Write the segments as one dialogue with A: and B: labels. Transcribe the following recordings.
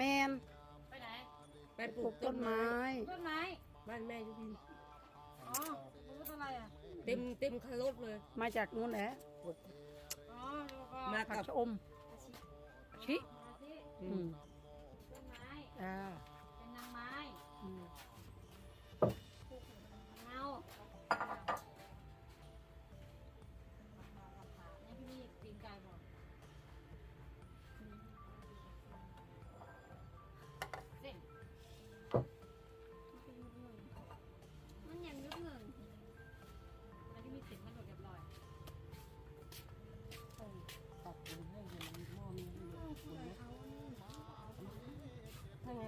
A: แมน
B: ไปไหน
C: ไปป
A: ป
C: ลู
A: ลู
C: ก
A: ก
C: ต้
A: ต้
C: น
A: น
C: ไม้
A: ไม้
B: ต้นไม้
C: บ้านแม่ยุพิน
B: อ๋อรู้ต้นอะไรอะ
C: เต็มเต็มคันรถเลย
A: มาจากนู้นแหละ
B: อ๋อแล้วก็
C: มา
A: ผัก
C: กับ
A: ชะอมชิ
B: อาทิ
C: อื
A: อื
C: ม
A: ม
B: ต้นไม้
A: อ่า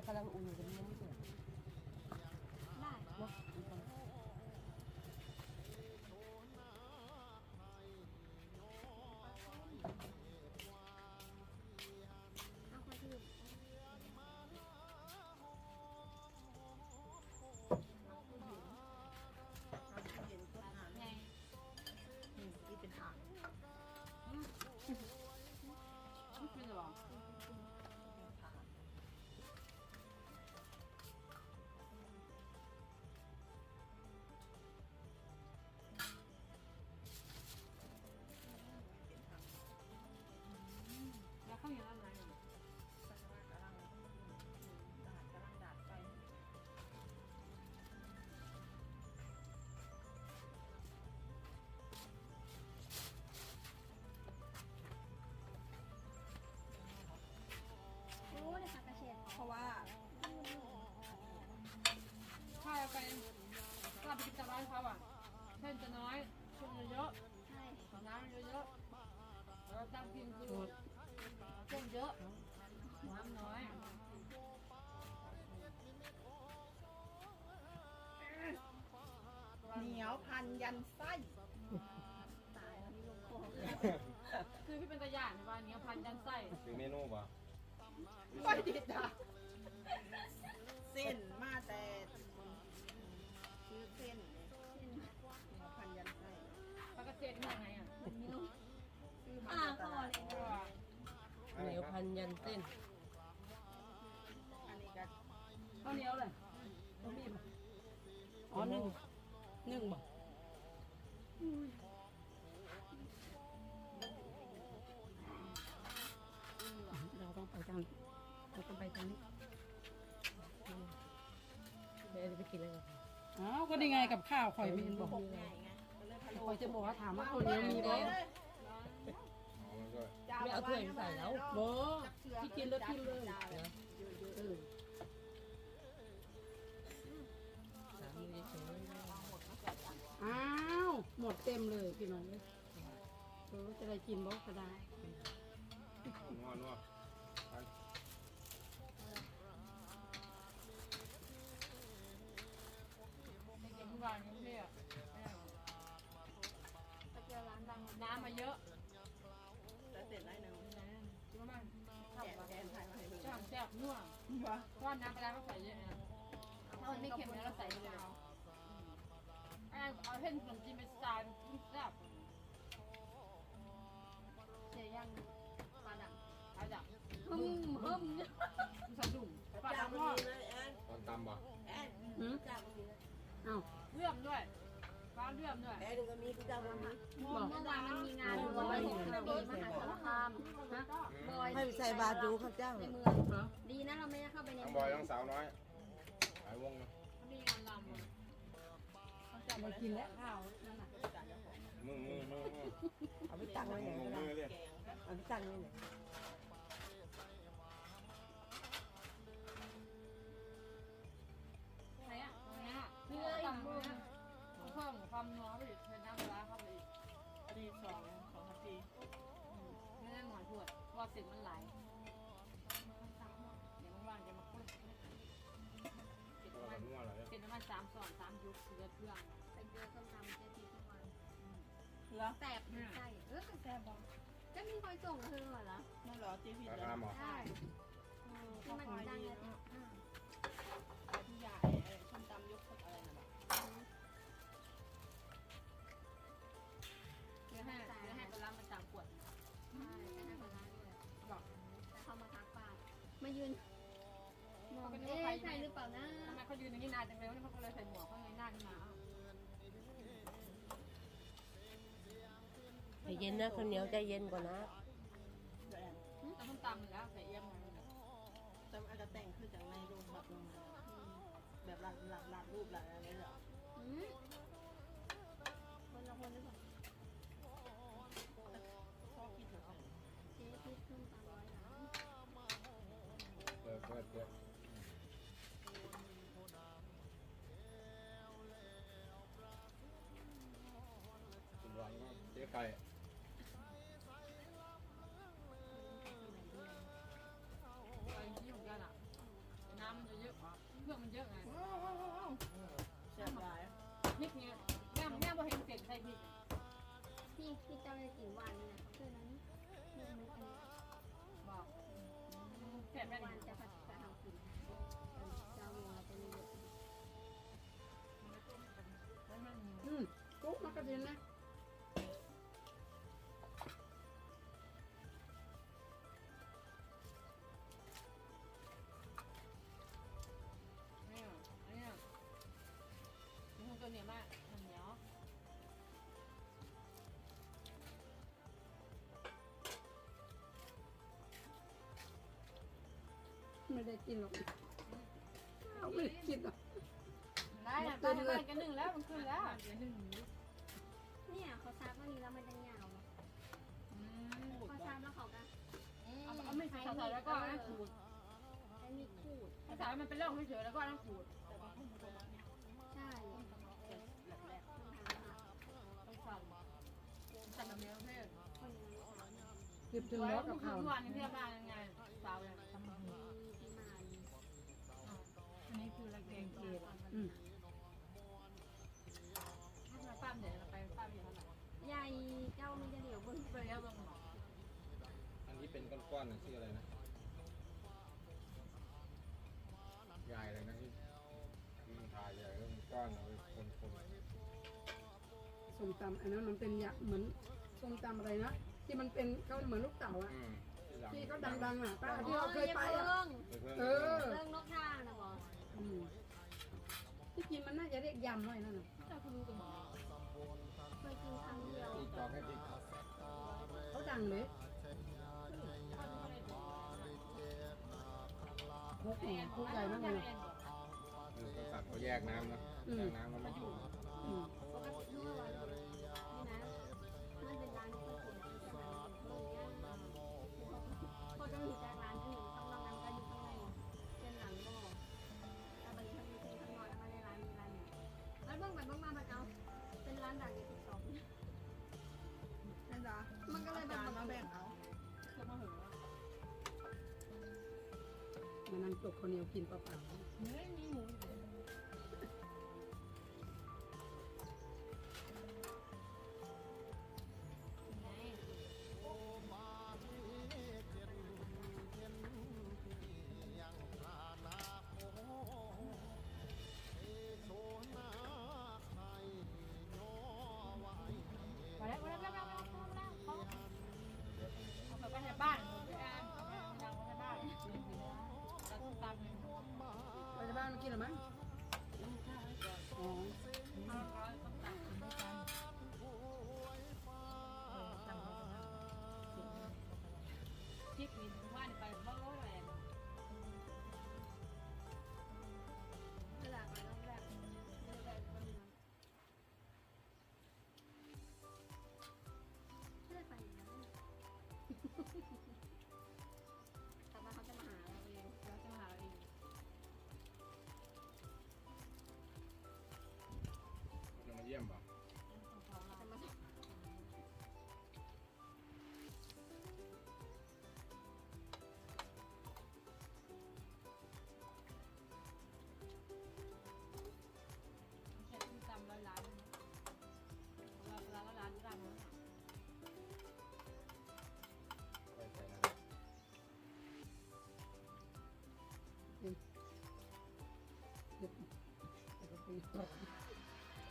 C: ถ้าไน้ำ
B: เยอะๆเราตั้งกินคือเส้นเยอะน้ำน้อย
D: เหนียวพันยันไส้
E: ตายแล้วนี่ลงคอ
B: คือพี่เป็นตะยานว่าเนี้ยพันยันไส้
F: ถึงเมนูป่ะ
D: ไม่ดีจ้ะ
B: จะ
A: ไป
C: กินอะไรกัน
A: อ้าวก็นี่ไงกับข้าวข่อยมีบอก
D: ปกใหญ่ไงก็เลยพะโล้
A: ข่อยจะบอกว่าถามว่าข้าวเหนียวมีบ่
F: อ๋อมันก็
C: ไม่เอาถ้วยใส่แล้ว
A: บ่ที่กินแล้วกินเลยเออ
C: สามมือเฉย
A: อ้าวหมดเต็มเลยพี่น้องเลยเออจะได้กินบ่ก็ได้
F: นัวนัว
B: นัว
D: ว่า
B: เพราะน้ำปลาร้าเขาใส่เยอะนะถ้ามันไม่เค็มแล้วเราใส่เลยอะเอาเห็นขนมจีนไปสไตล์แซ่บ
E: เสียยังปลาดัง
B: เอาจากฮึ่มฮึ่มสะดุ้งปลา
D: จ้า
B: ดำ
D: มัน
B: ทอด
D: มีเลยแอ
F: ตอนตำป่ะ
D: แอน
A: หืม
D: จ้ามันมีเลยเอ้า
B: เลื่อมด้วย ปลาเลื่อมด้วย
D: แอนก็มีพี่จ้าวมี
E: เมื่อวานมันมีงานบอยของกระบี่มหาสารคามฮะบอย
D: ให้ใส่บาตรดูข้าเจ้า
E: ในเมือง
A: เหรอ
E: ดีนะเราไม่ได้เข้าไปใน
F: ทั้ง
E: เมื
F: บอย
E: อง
F: ทั้งสาวน้อยหายวงนะ
B: มีงานลำ
A: มากินแล้วข้าวนั่นน่ะ
F: มือมือมือมือ
D: เอาไปตั้งไว้ไหน
F: มือ
D: ก็
F: มื
D: ได้
F: อเลย
D: เอาไปตั้งไว้ไหน
B: เหร
F: อ
E: แสบใช่เออแสบบอกจะมีคอยส่งเธอเหรอ
D: นั่นเหรอเจ๊พี่
F: รา
D: เลย
F: คาหมอ
E: ใช่ที่มันดังเลยเนี่ย
D: พี่ใหญ่ส้มตำยกอะไรนะแบบ
B: เพื่อให้เพื่อให้ปลาร้ามันจางขวด
E: ใช่ไปนั่งคนร้านเลย
B: บอก
E: แล้วเขามาทักป้ามายืน
B: ก็นึก
E: เอ๊ะ
B: ว่าใคร
E: ใช่หรือเปล่านะ
B: ทำไมเขายืนอย่างนี้นานจังเลยวันนี้เขาก็เลยใส่หมวกเขาเลยหน้าขึ้นมา
C: ใจ เย็นนะข้าวเหนียวใจเย็นกว่านะ
D: แอน
B: แต่ต้มตำแล้วใส่เอี่ยม
D: จำอาจจะแต่งขึ้นจากในรูปแบบลงมาแบบหลัดหลัดหลัดรูปหลัดอะไรเหรอ
E: อืมคนละคนหรือเปล่า
D: ชอบคิดเหรอ
E: เจ๊คิดขึ้นตามร้อยหลัง
F: เปิดเปิดเปิดกินร้อนมากเจ๊ไก่
B: พี่พี่เจ้า
E: จะกินหวานนี่นะเพื่อนนั้นเรื่องมุกอันนี้
B: บอกแซ่บแม่
E: หวาน
B: นี่
E: จะผัดจะทำกินเจ้าวัวจะมีเยอะ
A: อืมกุ๊กมากระเด็นนะ ไม่ได้กินหรอกเอาไม่ได้กินหรอก
B: ได้นะไปบ้านกันหนึ่งแล้วมันขึ้นแล้วเดี๋ยวหนึ่ง
E: เนี่ยเขาซักวันนี้แล้วมันจะยาวเนาะเขาซักแล้วเขาก็
B: เอาเอาไม่ใส่ใส่แล้วก็นั่งขูด
E: ใช้มีดขูด
B: ถ้าใส่มันเป็นร่องเฉยๆแล้วก็นั่งขูด
E: ใช่
D: แบบแรก
E: ต้องทำค่ะ
B: ต้องสั่นสั่นแบบนี้ประเภท
E: คนนี้นะคะ
A: หยิบถึงล้อกับเขา
B: ทุกวันนี้เที่ยวบ้านยังไงสาวเนี่ยทำมา
E: มีที่มา
B: อันนี้คืออะไรแกงเกลื อื
A: ม
B: ถ้าปั้มเดี๋ยวเราไปปั้มอยู่เท่าไหร่
E: ใหญ่เจ้ามีจะเดี๋ยวเบิ้ง
B: ไปแล้วลงหมอ
F: อันที่เป็นก้อนๆน่ะชื่ออะไรนะยายอะไรนะที่ที่มันทายายแล้วมันก้อนเอาไปคน
A: ส้มตำอันนั้นมันเป็นยะเหมือนส้มตำอะไรนะ ที่มันเป็นเขาเหมือนลูกเต๋าอะ
F: อืม
A: ที่เขาดังๆอะป้าที่เราเคยไปอะ
E: เบิ้ง
A: เออ
E: เบิ้งนกท่านะบอ
A: อืม ที่จริงมันน่าจะเรียกยำหน่อยนั่นน่ะ
B: เจ้าคุณรู้กับหมอ
E: เคยกินครั้งเดียว
F: ตีกรองให้ตี
A: เขาดังเลยพกเนี่ยพกใหญ่มากเลย
F: คือเขาตัดเขาแยกน้ำนะแยกน้ำแล้วมาถู
A: อืม
E: ปกติเมื่อวันนี่นะมันเป็นร้านก๋วย เป็นร้านดังในติ๊กต็อง
D: นั่จ้ะ
E: มันก็เลยแบบ
D: มาแบ่งเอา
B: แล้วมาหู
A: มานั่งตกคนเดียวกินเปล่าๆ
B: เนื้อ
E: มีห
B: มูอ
F: ยู่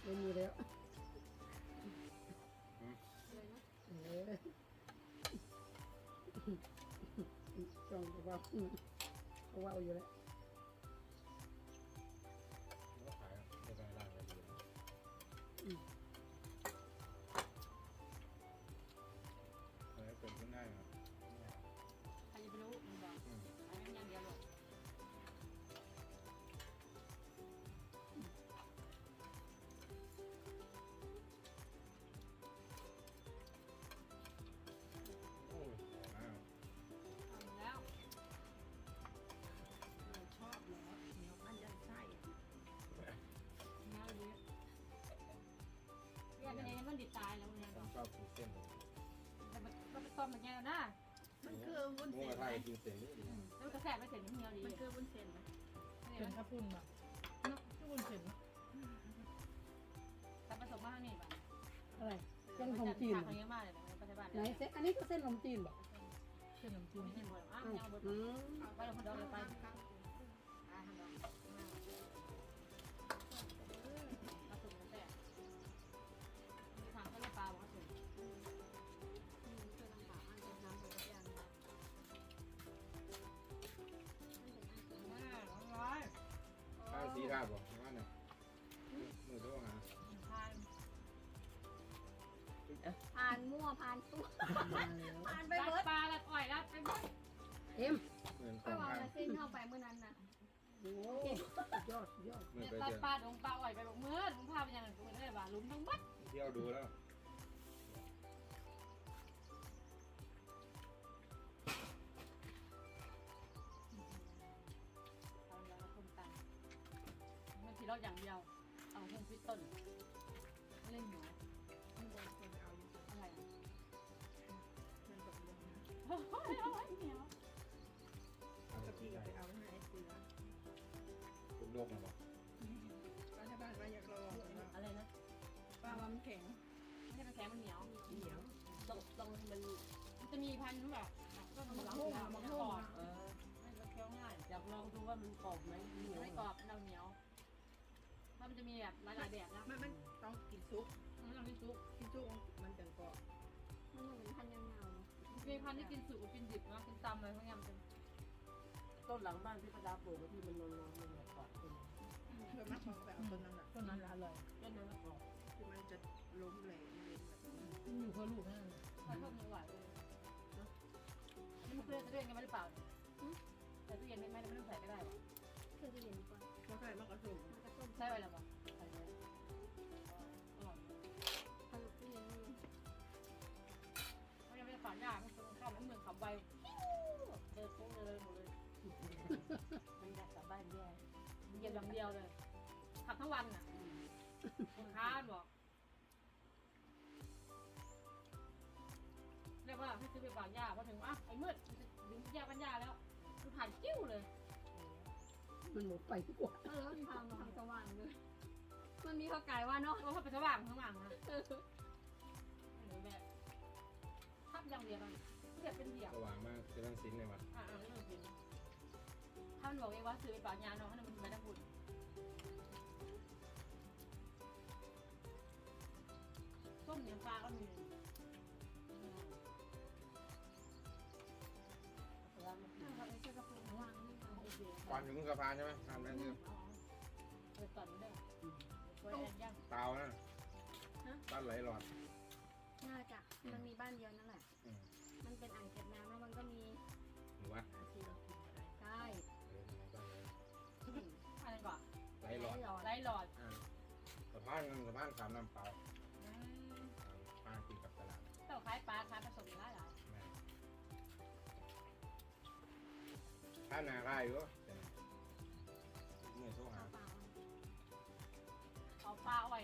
F: ไม่
A: มีแล้ว
E: เอ
A: อจ้องจะว่าเขาว่าอยู่แล้ว
F: อบกินเส้น
B: แต่มันก็ไปต้มมันแง่นะ
D: มันคือวุ้น
F: หมู
D: เส้
F: ก
D: น
F: ระ
D: ไหม
F: ทะกินเส้นนี่ดี
B: แล้วก็แสบไปเสร็จน้ำเหี่ยวดี
D: มันคือวุ้นเส้นไหม
C: เป็นข้าวปุ้นอะเนาะข้าวปุ้นเสร็จ
B: แต่ผสมมากนี่แบบ
A: อะไรเส้นขนมจีน
B: ผักเยอะมากเลยนะปัจจุบัน
A: ไหนเส้นอันนี้ก็เส้นขนมจีนบอก
C: เส้นขนมจีน
B: ไม่ใช่หมดอ้าว
A: อ้าว
B: ยังหมด
A: อืม
B: ไปเราคนเดียวเลยไปอ่
E: ผ่านมั่วผ่านตัวผ่านไป
B: ไป
E: เบิด
B: ปลาละอ่อยละไปหมด
A: เอ็ม
F: เหมือน
E: ไป
F: ของ
E: วาง
F: ข้าง
E: เส้นเข้าไปเมื่อนั้นน่ะ
A: โอ้ยอดยอด
F: เหมือน
B: เนี่ย
F: ไป
B: ปลา
F: เจอ
B: ปลาดงปลาอ่อยไปบอกเมื่อลุงพาไปยังไงกูไม่ได้ว่าลุงทั้งบัด
F: เที่ยวดูแล้ว
B: เอาแล้วคนตังมันทีเราอย่างเดียวเอาหุ้มพิษต้นไม่เล่นหัว
D: มัน เอา
B: ไว้เหนียว
D: เอากะทิไปเอาให้ไอ้เสือ
F: คุณโลกนะบอก
D: ป้าที่บ้านว่าอยากลอง
B: อะไรนะ
D: ป้าว่ามันแข็ง
B: ไม่ให้มันแข็งมันเหนียว
D: เหนียว
B: ตรงตรงมันมันจะมีพันธุ์แบบก็มันหลังมันกรอบเออไม่จะเคี้ยวง่าย
C: อยากลองดูว่ามันกรอบไหมเหนียว
B: ไม่กรอบมันเหนียวถ้ามันจะมีแบบหลายๆแบบนะ
D: มันมันต้องกินซุป
B: มันต้องมีซุป
D: กินซุป
E: พัน
B: ธุ์ที่กินสุกกินดิบนะกินตำอะไรพวกนี้มันเป็น
C: ต้นหลังบ้านที่ประดาปลูกที่มันนอนๆมันกรอบขึ้น
D: เพื่อมาทองไปเอาต้นนั้นน่ะ
C: ต้นนั้นอร่อยต้นนั้นกรอบ
D: ที่มันจะล้มแหลงเลยแบบ
C: อยู่เขาลูกนั่น
B: ทอดเพิ่มหวานเลยนี่มันเคยจะเรียนกันไหมหรือเปล่าแต่ตู้เย็นไม่ไม่ไม่ต้องใส่ก็ได้หรอ
E: คือจะเย็นกว่า
D: ก็ใส่มะกระสุน
E: มันก็ต้ม
B: ใช่ไปแล้วป่ะ มันอยา
C: กกลับบ้านแย่
B: เหยียบอย่างเดียวเลย ขับทั้งวันอะคุณค้าบอกเรียกว่าให้ซื้อไปฝากยาพอถึงอะไอ้มืดดึงแยกกันยาแล้วคือผ่านกิ้วเลย
A: มันหมดไปดีกว่า
E: เออทำทำสว่างเลย มันมีข้าวไก่ว่าเนาะ
B: เพราะว่าเป็นสว่างทั้งว่างนะหรือแบบทับอย่างเดียวมันเดียวเป็นเดียว
F: สว่างมากคือทั้งสิ้นเลยว่ะ
B: อ่าเรื่องจริงถ้า มันบอกเองว่าซื้อไปฝากยาเนาะให้มันไม่ได้บุญส้มเนียวปลาก็มี
C: แล้วมัน
E: ถ้าเราเอาเสื้อกระโปรงวางนี่เอา
B: โอเค
F: ควันอยู่มึงกระพานใช่ไหมทำได้คือ
B: อ๋อเปิดก่อนได้ไว้ย่าง
F: เตานะบ้านไหลหลอด
E: น่าจะมันมีบ้านเดียวนั่นแหละ
F: มั
E: นเป็นอ่างเก็บน้ำแล้วมันก็มี
F: หรือว่า
D: ไห
F: ลหลอด
E: หลอด
B: ไล่หลอด
F: อ่าสะพานสะพานขามน้ำเปล่า
B: อืม
F: ปลากินกับตลาด
B: เต่าคล้ายปลาคล้ายผสมได้หรอ
F: แม่ถ้านาได้อยู่แต่เมื่อโทรหา
E: เปล่า
B: เอาปลาไว้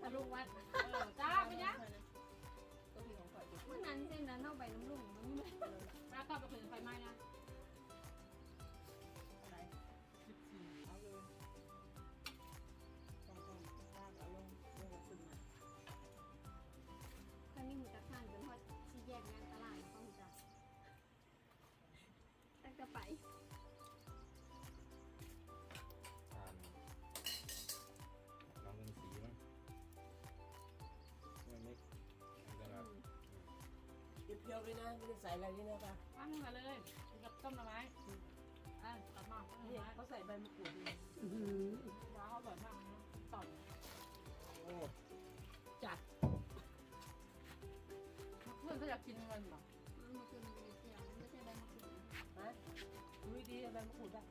B: ทะลุวัดเออจ้าไปยัง
D: ก็มีของฝ่ายเด็ก
E: ๆเมื่อนั้นเส้นนั้นเอาไปน้ำลุ่มมันไม่
B: ปลาก็ไปถึงไฟไหม้นะ
C: เพียวๆเลยนะไม่ได้ใส่อะไรเลยนะคะ
B: ปั้นมาเลยกับต้มหน่อไม้อะตัดมาต้มหน่อ
C: นี่
B: ไม้
C: เขาใส่ใบมะกรูดด้วย
A: อื้อหือ
B: ว้าวอร่อยมากนะต่อน
F: โอ้
B: เพื่อนก็อยากกินเงินหรอ
E: มันคือมีเสียงไม่ใช่ใบมะกรูด
C: ฮะดูดีๆใบมะกรูดอะ